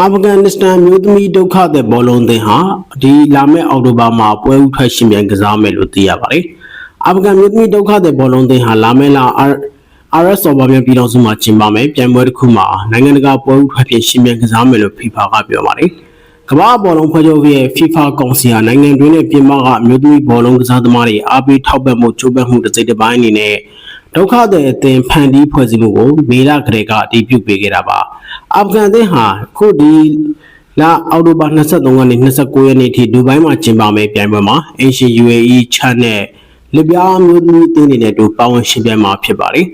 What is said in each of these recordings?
အာဖဂန်နစ္စတန်မျိုးသမီးဒုက္ခသည်ဘောလုံးသင်းဟာဒီလာမယ့်အောက်တိုဘာမှာပွဲဥထွက်ရှင်ပြန်ကစားမယ်လို့သိရပါတယ်။အာဖဂန်မျိုးသမီးဒုက္ခသည်ဘောလုံးသင်းဟာလာမယ့်လ RS ဆော်ဘာမြန်ပြည်တော်စုမှာကျင်းပမယ်ပြိုင်ပွဲတစ်ခုမှာနိုင်ငံတကာပွဲဥထွက်ဖြစ်ရှင်ပြန်ကစားမယ်လို့ FIFA ကပြောပါတယ်။ကမ္ဘာဘောလုံးဖွဲ့ချုပ်ရဲ့ FIFA ကောင်စီဟာနိုင်ငံတွင်းနဲ့ပြည်ပကမျိုးသမီးဘောလုံးကစားသမားတွေအားပေးထောက်ပံ့မှုကြိုးပမ်းမှုတစ်စိတ်တစ်ပိုင်းအနေနဲ့ဒုက္ခသည်အသင်ဖန်တီးဖွဲ့စည်းမှုကိုမေလကလေးကအတည်ပြုပေးခဲ့တာပါ အာဖဂန်အသင်းဟာခုဒီလအောက်တိုဘာ23ရက်နေ့29ရက်နေ့ထိဒူဘိုင်းမှာကျင်းပမယ့်ပြိုင်ပွဲမှာ Asian UAE ချန်နဲ့လစ်ပြားမျိုးသမီးအသင်းတွေနဲ့အတူပါဝင်ရှင်ပြိုင်မှာဖြစ်ပါတယ်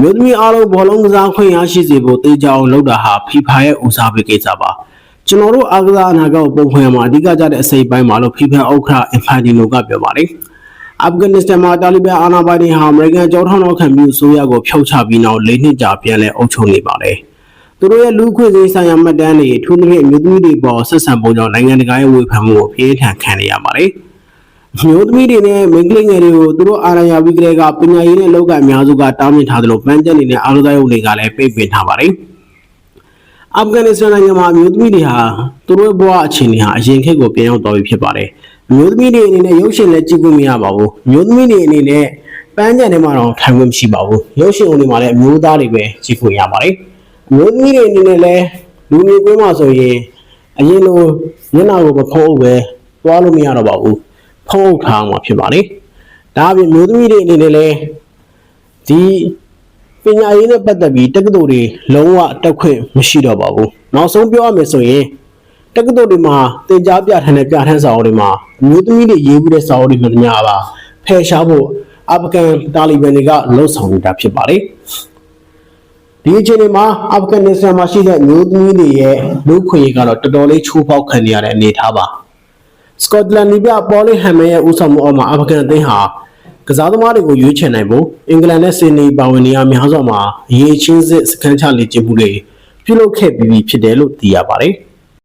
မျိုးသမီးအားလုံးဘောလုံးကစားခွင့်ရရှိစေဖို့တေချာအောင်လုပ်တာဟာ FIFA ရဲ့ဦးစားပေးကိစ္စပါကျွန်တော်တို့အားကစားအနာဂတ်ကိုပုံဖော်ရမှာအဓိကကျတဲ့အစိပ်ပိုင်းမှာလို့ FIFA ဥက္ကဋ္ဌ Infantino ကပြောပါတယ်အာဖဂန်နစ္စတန်မှာတာလီဘန်အာဏာပိုင်တွေဟာအမေရိကန်ကြောထောက်နောက်ခံပြီးအစိုးရကိုဖျောက်ချပြီးနောက်၄နှစ်ကြာပြန်လည်အုပ်ချုပ်နေပါတယ်။ သူတို့ရဲ့လူ့ခွင့်ရေးဆိုင်ရာမှတ်တမ်းတွေထိုးသဖြင့်အမျိုးသမီးတွေပေါ်ဆက်ဆံပုံကြောင့်နိုင်ငံတကာရဲ့ဝေဖန်မှုကိုပြင်းထန်ခံနေရပါတယ်။အမျိုးသမီးတွေနဲ့မိန်းကလေးငယ်တွေကိုသူတို့အာဏာရပြီးကလေးကပညာရေးနဲ့လောကအများစုကတားမြစ်ထားသလိုပန်းချက်တွေနဲ့အားကစားရုံတွေကလည်းပိတ်ပင်ထားပါတယ်။အာဖဂန်နစ္စတန်နိုင်ငံမှာအမျိုးသမီးတွေဟာသူတို့ဘဝအခြေအနေဟာအရင်ခေတ်ကိုပြန်ရောက်သွားပြီဖြစ်ပါတယ်။အမျိုးသမီးတွေအနေနဲ့ရုပ်ရှင်လည်းကြည့်ခွင့်မရပါဘူး။အမျိုးသမီးတွေအနေနဲ့ပန်းချန်ထဲမှာတော့ထိုင်ခွင့်မရှိပါဘူး။ရုပ်ရှင်တွေမှာလည်းအမျိုးသားတွေပဲကြည့်ခွင့်ရပါတယ်။အ မျိုးသမီးတွေအနေနဲ့လည်းလူမျိုးကွင်းမှာဆိုရင်အရင်လိုမျက်နှာကိုမဖုံးအုပ်ပဲသွားလို့မရတော့ပါဘူး။ဖုံးအုပ်ထားမှာဖြစ်ပါတယ်။ဒါအပြင်အမျိုးသမီးတွေအနေနဲ့လည်းဒီပညာရေးနဲ့ပတ်သက်ပြီးတက္ကသိုလ်တွေလုံးဝတက်ခွင့်မရှိတော့ပါဘူး။နောက်ဆုံးပြောရမယ်ဆိုရင်တက္ကသိုလ်တွေမှာသင်ကြားပြဋ္ဌာန်းတဲ့ပြဋ္ဌာန်းစာအုပ်တွေမှာအမျိုးသမီးတွေရေးပြီးတဲ့စာအုပ်တွေမှတများပါဖယ်ရှားဖို့အာဖဂန်တာလီဘန်တွေကလှုံ့ဆော်နေတာဖြစ်ပါတယ်။ ဒီအချိန်တွေမှာအာဖဂန်နစ္စတန်မှာရှိတဲ့အမျိုးသမီးတွေရဲ့လူ့ခွင့်ရေးကတော့တော်တော်လေးချိုးဖောက်ခံနေရတဲ့အနေအထားပါ။စကော့တလန်နီပြပေါ်လီဟမ်မဲရဲ့ဦးဆောင်မှုအောက်မှာအာဖဂန်အသင်းဟာကစားသမားတွေကိုရွေးချယ်နိုင်ဖို့အင်္ဂလန်နဲ့ဆင်နီပါဝင်နေရာများစွာမှာအရေးချင်းစစ်စခန်းချလေ့ကျင့်မှုတွေပြုလုပ်ခဲ့ပြီးပြီဖြစ်တယ်လို့သိရပါတယ်။